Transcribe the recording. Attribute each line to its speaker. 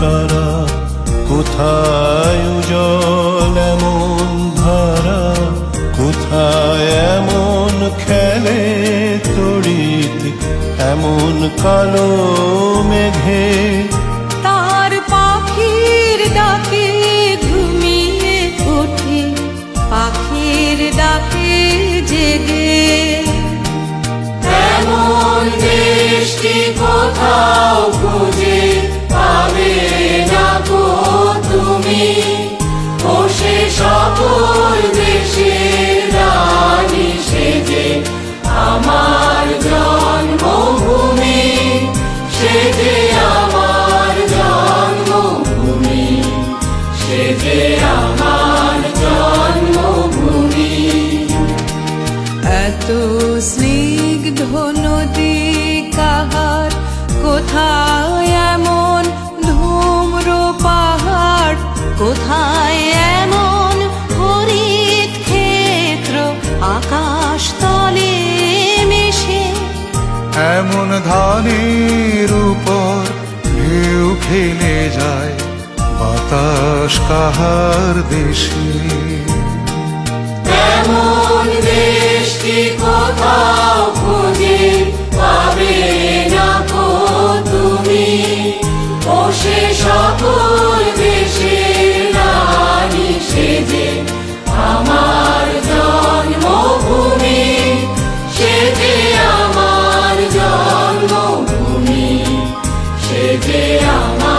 Speaker 1: তারা কোথায় উজল এমন ধারা কোথায় এমন খেলে তড়িৎ এমন কালো মেঘে।
Speaker 2: তার পাখির ডাকে ঘুমিয়ে ওঠে পাখির ডাকে জেগে।
Speaker 3: এমন দৃষ্টি কোথাও
Speaker 2: poder. কোথায় এমন হরিত ক্ষেত্র আকাশ তলে মিশে?
Speaker 4: এমন ধানের উপর ঢেউ খেলে যায় বাতাস কাহার দেশে।
Speaker 3: এমন দেশটি 要吗？